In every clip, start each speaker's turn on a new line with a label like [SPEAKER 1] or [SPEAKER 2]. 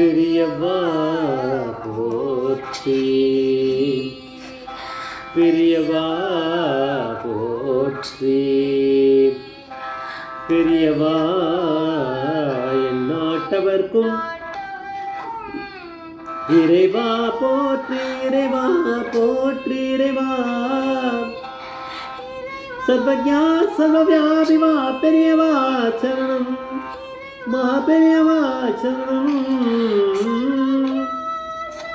[SPEAKER 1] பெரியவா போற்றி. பெரியவா போற்றி. பெரியவா என் நாட்டவர்க்கும் இறைவா போற்றி இறைவா போற்றி இறைவா. சர்வஜா சர்வவியாபிவா பெரியவா சரணம். மகா பெரியவா சரணம்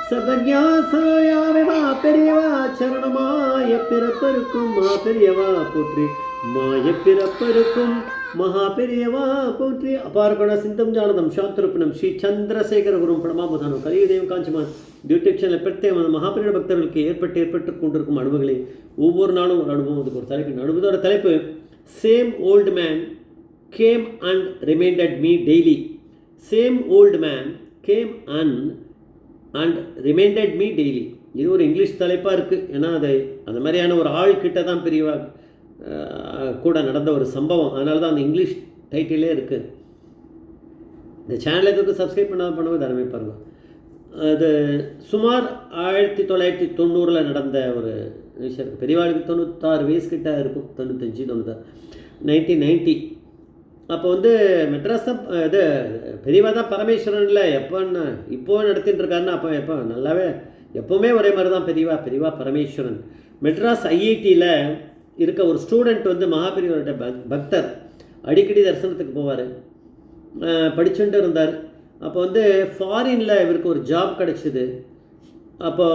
[SPEAKER 1] சர்வஜா சர்வவியாபிவா பெரியவா சரணமாய பிறப்பருக்கும் மா பெரியவா போற்றி மாய பிறப்பருக்கும் மகா பெரியவா போற்றி அபாரகண சிந்தம் ஜானதம் சாந்திருப்பணம் ஸ்ரீ சந்திரசேகர குரும் பரமாபதானம் கலியுதயம் காஞ்சிமான் யூடியூப் சேனல் பிரத்யேகமான மகாபெரிய பக்தர்களுக்கு ஏற்பட்டு ஏற்பட்டு கொண்டிருக்கும் அனுபவங்களை ஒவ்வொரு நாளும் ஒரு அனுபவம் அதுக்கு ஒரு தலைப்பு அனுபவத்தோட தலைப்பு same old man came and reminded me daily same old man came and and reminded me daily இது ஒரு இங்கிலீஷ் தலைப்பாக இருக்குது ஏன்னா அது அந்த மாதிரியான ஒரு ஆள் கிட்ட தான் பெரியவா கூட நடந்த ஒரு சம்பவம். அதனால தான் அந்த இங்கிலீஷ் டைட்டிலே இருக்குது இந்த சேனல் எதுக்கு சப்ஸ்கிரைப் பண்ணாத பண்ணுவது தரமே பாருங்கள் அது சுமார் ஆயிரத்தி தொள்ளாயிரத்தி தொண்ணூறில் நடந்த ஒரு விஷயம். இருக்குது பெரியவாளுக்கு தொண்ணூத்தாறு வயசு கிட்ட இருக்கும். தொண்ணூத்தஞ்சு தொண்ணூத்தாறு நைன்டீன் நைன்ட்டி அப்போ வந்து மெட்ராஸ் தான் இது பெரியவா தான் பரமேஸ்வரன் இல்லை எப்போன்னு இப்போ நடத்திட்டு இருக்காருன்னா அப்போ எப்போ நல்லாவே எப்போவுமே ஒரே மாதிரி தான் பெரியவா பெரியவா பரமேஸ்வரன். மெட்ராஸ் ஐஐடியில் இருக்க ஒரு ஸ்டூடெண்ட் வந்து மகாபெரியவரோட பக் பக்தர் அடிக்கடி தரிசனத்துக்கு போவார். படிச்சுட்டு இருந்தார். அப்போ வந்து ஃபாரினில் இவருக்கு ஒரு ஜாப் கிடச்சிது. அப்போ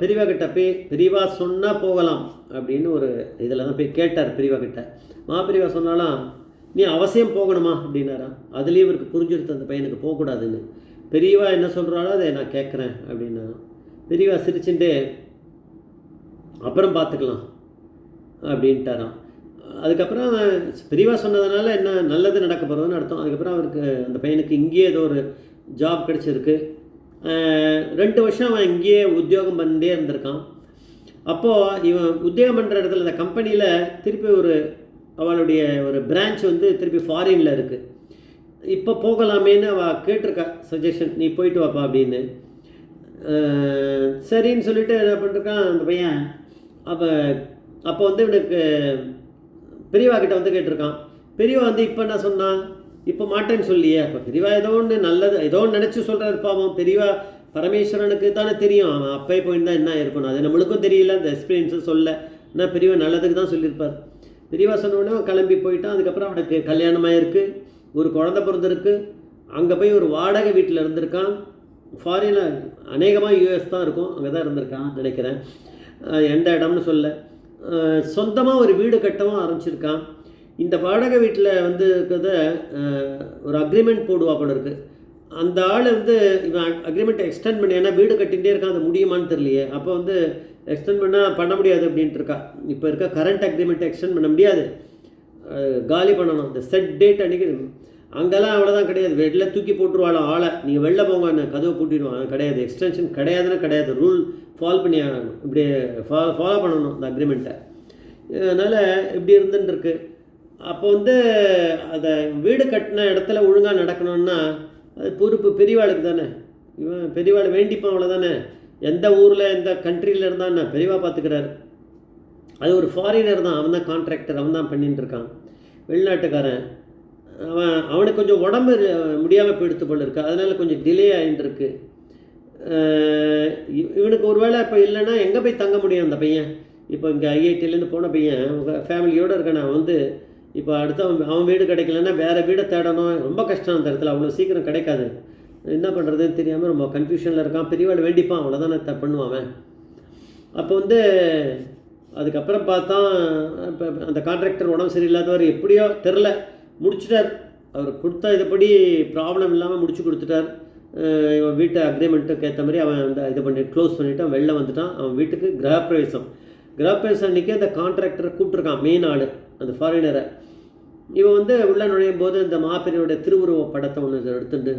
[SPEAKER 1] பெரியவா கிட்ட போய் பெரியவா சொன்னால் போகலாம் அப்படின்னு ஒரு இதில் தான் போய் கேட்டார் பெரியவா கிட்ட. மாபெரியவா சொன்னாலாம் நீ அவசியம் போகணுமா? அப்படின்னாரா. அதுலேயும் இவருக்கு புரிஞ்சிருத்த அந்த பையனுக்கு போகக்கூடாதுன்னு. பெரியவா என்ன சொல்கிறாளோ அதை நான் கேட்குறேன் அப்படின்னா பெரியவா சிரிச்சுட்டு அப்புறம் பார்த்துக்கலாம். அப்படின்ட்டாராம். அதுக்கப்புறம் பெரியவா சொன்னதுனால என்ன நல்லது நடக்க போகிறதுன்னு அர்த்தம். அதுக்கப்புறம் அவருக்கு அந்த பையனுக்கு இங்கேயே ஏதோ ஒரு ஜாப் கிடச்சிருக்கு. ரெண்டு வருஷம் அவன் இங்கேயே உத்தியோகம் பண்ணிட்டே இருந்திருக்கான். அப்போது இவன் உத்தியோகம் பண்ணுற இடத்துல அந்த கம்பெனியில் திருப்பி ஒரு அவளுடைய ஒரு பிரான்ச் வந்து திருப்பி ஃபாரினில் இருக்குது இப்போ போகலாமேன்னு அவள் கேட்டிருக்கா சஜஷன் நீ போயிட்டு வாப்பா அப்படின்னு. சரின்னு சொல்லிட்டு என்ன பண்ணிருக்கான் அந்த பையன். அப்போ அப்போ வந்து இவனுக்கு பெரியவா கிட்ட வந்து கேட்டிருக்கான். பெரியவா வந்து இப்போ என்ன சொன்னான் இப்போ மாட்டேன்னு சொல்லியே. அப்போ பெரியவா ஏதோ ஒன்று நல்லது ஏதோ ஒன்று நினச்சி சொல்கிறாரு பாவம். பெரியவா பரமேஸ்வரனுக்கு தானே தெரியும். அவன் அப்பே போயிருந்தா என்ன இருக்கணும் அது நம்மளுக்கும் தெரியல அந்த எக்ஸ்பீரியன்ஸும் சொல்ல. ஆனால் பெரியவா நல்லதுக்கு தான் சொல்லியிருப்பார். பெரியவா கிளம்பி போயிட்டான். அதுக்கப்புறம் அவனுக்கு கல்யாணமாக இருக்குது ஒரு குழந்த பிறந்திருக்கு. அங்கே போய் ஒரு வாடகை வீட்டில் இருந்திருக்கான். ஃபாரினில் அநேகமாக யூஎஸ் தான் இருக்கும். அங்கே தான் இருந்திருக்கான் நினைக்கிறேன். எந்த இடம்னு சொல்ல சொந்தமாக ஒரு வீடு கட்டவும் ஆரம்பிச்சிருக்கான். இந்த வாடகை வீட்டில் வந்து இருக்கிறத ஒரு அக்ரிமெண்ட் போடுவா போல இருக்குது அந்த ஆள் வந்து இவன் அக்ரிமெண்ட்டை எக்ஸ்டெண்ட் பண்ணி ஏன்னா வீடு கட்டிகிட்டே இருக்கான் அது முடியுமான்னு தெரியலையே. அப்போ வந்து எக்ஸ்டெண்ட் பண்ணால் பண்ண முடியாது அப்படின்ட்டு இருக்கா. இப்போ இருக்க கரண்ட் அக்ரிமெண்ட்டை எக்ஸ்டெண்ட் பண்ண முடியாது. காலி பண்ணணும். இந்த செட் டேட் அன்றைக்கி அங்கெல்லாம் அவ்வளோதான் கிடையாது. வெளில தூக்கி போட்டுருவாளோ ஆளை. நீங்கள் வெளில போங்க கதவை பூட்டிடுவாங்க கிடையாது. எக்ஸ்டென்ஷன் கிடையாதுன்னு கிடையாது. ரூல் ஃபாலோ பண்ணி ஆகணும் இப்படி ஃபாலோ ஃபாலோ பண்ணணும் இந்த அக்ரிமெண்ட்டை அதனால் இப்படி இருந்துட்டு அப்போ வந்து அதை வீடு கட்டின இடத்துல ஒழுங்காக நடக்கணும்னா அது பொறுப்பு பெரியவாளுக்கு தானே? இவன் பெரியவாள் வேண்டிப்பான் அவ்வளோ தானே எந்த ஊரில் எந்த கண்ட்ரியில் இருந்தான்னு பெரியவா பார்த்துக்கிறாரு அது ஒரு ஃபாரினர் தான். அவன் தான் கான்ட்ராக்டர் அவன் தான் பண்ணிட்டு இருக்கான். வெளிநாட்டுக்காரன். அவன் அவனுக்கு கொஞ்சம் உடம்பு முடியாமல் போயிடுத்து போல இருக்கு. அதனால் கொஞ்சம் டிலே ஆகிட்டுருக்கு இவனுக்கு ஒரு வேளை இப்போ இல்லைன்னா எங்கே போய் தங்க முடியும் அந்த பையன்? இப்போ இங்கே ஐஐடியிலேருந்து போன பையன் ஃபேமிலியோடு இருக்கான அவன் வந்து இப்போ அடுத்து அவன் அவன் வீடு கிடைக்கலன்னா வேறு வீடை தேடணும். ரொம்ப கஷ்டம் அந்த இடத்துல. அவ்வளோ சீக்கிரம் கிடைக்காது. என்ன பண்ணுறதுன்னு தெரியாமல் ரொம்ப கன்ஃபியூஷனில் இருக்கான். பெரியவாள் வேண்டிப்பான். அவ்வளோதானே த பண்ணுவான் அவன். அப்போ வந்து அதுக்கப்புறம் பார்த்தா இப்போ அந்த கான்ட்ராக்டர் உடம்பு சரியில்லாதவர் எப்படியோ தெரில முடிச்சிட்டார். அவர் கொடுத்த இதுபடி ப்ராப்ளம் இல்லாமல் முடிச்சு கொடுத்துட்டார். இவன் வீட்டு அக்ரிமெண்ட்டுக்கு ஏற்ற மாதிரி அவன் அந்த இது பண்ணி க்ளோஸ் பண்ணிவிட்டு அவன் வெளில வந்துட்டான். அவன் வீட்டுக்கு கிரகப்பிரவேசம். கிரகப்பிரவேசம் அன்றைக்கி அந்த கான்ட்ராக்டரை கூப்பிட்ருக்கான் மெயின் ஆள். அந்த ஃபாரினரை இவன் வந்து உள்ளே நுழையும் போது இந்த மாப்பிரியோட திருவுருவ படத்தை ஒன்று எடுத்துட்டு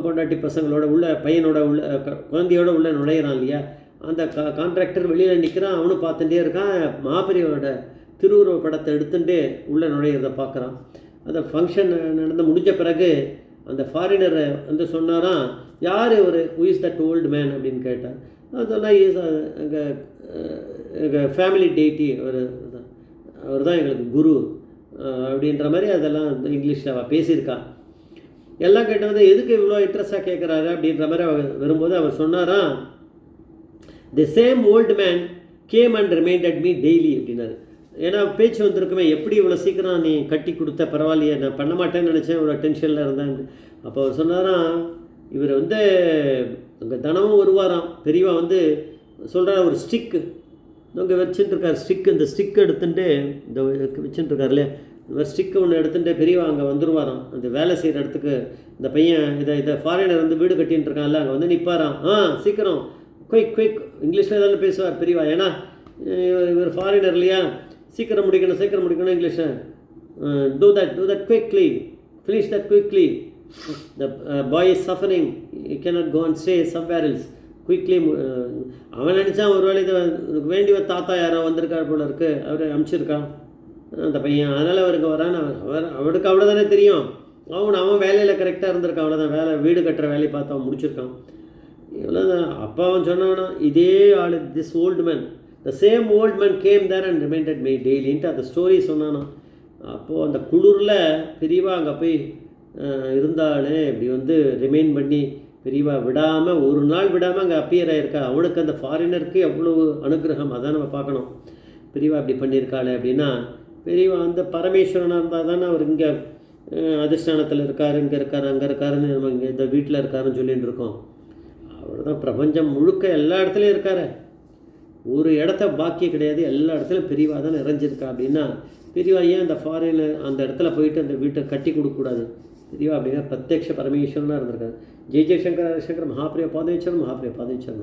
[SPEAKER 1] பொண்டாட்டி பசங்களோட உள்ள பையனோட உள்ள க- குழந்தையோட உள்ளே நுழையிறான் இல்லையா? அந்த கா கான்ட்ராக்டர் வெளியில் நிற்கிறான் அவனும் பார்த்துட்டே இருக்கான் மாப்பிரியோட திருவுருவ படத்தை எடுத்துட்டு உள்ளே நுழையிறத பார்க்குறான். அந்த ஃபங்க்ஷன் நடந்து முடிஞ்ச பிறகு அந்த ஃபாரினரை வந்து சொன்னாராம் யார் ஒரு இஸ் தட் ஓல்டு மேன் அப்படின்னு கேட்டார். அதெல்லாம் இஸ் எங்கள் எங்கள் ஃபேமிலி டேட்டி ஒரு தான் அவர் தான் எங்களுக்கு குரு. அப்படின்ற மாதிரி அதெல்லாம் வந்து இங்கிலீஷில் அவள் பேசியிருக்கா. எல்லாம் கேட்டு வந்து எதுக்கு இவ்வளோ இன்ட்ரெஸ்டாக கேட்குறாரு அப்படின்ற மாதிரி அவர் வரும்போது அவர் சொன்னாராம் the same old man came and remind at me daily அப்படின்னாரு. ஏன்னா பேச்சு வந்திருக்குமே எப்படி இவ்வளோ சீக்கிரம் நீ கட்டி கொடுத்த பரவாயில்லையே நான் பண்ண மாட்டேன்னு நினச்சேன் இவ்வளோ டென்ஷனில் இருந்தேன். அப்போ அவர் சொன்னாராம் இவர் வந்து அங்கே தனமும் வருவாராம். பெரியவா வந்து சொல்கிற ஒரு ஸ்டிக்கு இங்கே வச்சுட்டு இருக்கார் ஸ்டிக் இந்த ஸ்டிக் எடுத்துட்டு இந்த வச்சுட்டு இருக்கார் இந்த மாதிரி ஸ்டிக்கு ஒன்று எடுத்துகிட்டு பெரியவா அங்கே வந்துருவாராம். அந்த வேலை செய்கிற இடத்துக்கு இந்த பையன் இதை இதை ஃபாரினர் வந்து வீடு கட்டின்னு இருக்கான்ல அங்கே வந்து நிற்பாராம் ஆ சீக்கிரம். குயிக் குயிக் இங்கிலீஷில் தானே பேசுவார் பெரியவா. ஏன்னா இவர் இவர் ஃபாரினர் இல்லையா? சீக்கிரம் முடிக்கணும் சீக்கிரம் முடிக்கணும் இங்கிலீஷை do that do that quickly finish that quickly the boy is suffering you cannot go and stay somewhere else quickly அவன் நினச்சான் ஒரு வேளை இதை வேண்டிய தாத்தா யாரோ வந்திருக்கார் போல இருக்கு அவர் அனுப்பிச்சிருக்கான் அந்த பையன் அதனால் அவருக்கு வரான் அவர் அவனுக்கு அவ்வளோதானே தெரியும். அவன் அவன் வேலையில் கரெக்டாக இருந்திருக்கான் அவ்வளோதான் வேலை வீடு கட்டுற வேலையை பார்த்து அவன் முடிச்சிருக்கான். இவ்வளோதான் அப்பா அவன் சொன்னான்னா இதே ஆள் this old man the same old man came there and reminded my டெய்லின்ட்டு அந்த ஸ்டோரி சொன்னானா அப்போது அந்த குளிரில் பெரியவா அங்கே போய் இருந்தாலே இப்படி வந்து ரிமைண்ட் பண்ணி பெரியவா விடாமல் ஒரு நாள் விடாமல் அங்கே அப்பியர் ஆயிருக்கா? அவனுக்கு அந்த ஃபாரினருக்கு எவ்வளோ அனுகிரகம்? அதான் நம்ம பார்க்கணும். பெரியவா இப்படி பண்ணியிருக்காளே அப்படின்னா பெரியவா வந்து பரமேஸ்வரனாக இருந்தால் தானே அவர் இங்கே அதிஷ்டானத்தில் இருக்கார் இங்கே இருக்கார் அங்கே இருக்காருன்னு நம்ம இங்கே இந்த வீட்டில் இருக்காருன்னு சொல்லிகிட்டு இருக்கோம். அவர் தான் பிரபஞ்சம் முழுக்க எல்லா இடத்துலையும் இருக்காரு. ஒரு இடத்த பாக்கிய கிடையாது. எல்லா இடத்துலையும் பெரியவா தான் நிறைஞ்சிருக்கா அப்படின்னா பெரியவா ஏன் அந்த ஃபாரினர் அந்த இடத்துல போயிட்டு அந்த வீட்டை கட்டி கொடுக்கக்கூடாது? பெரியவா அப்படின்னா பிரத்யக்ஷ பரமேஸ்வரனாக இருந்திருக்காரு. जय शंकर शंकर महाप्रिय पादेश्वर महाप्रिय पादैच्छन्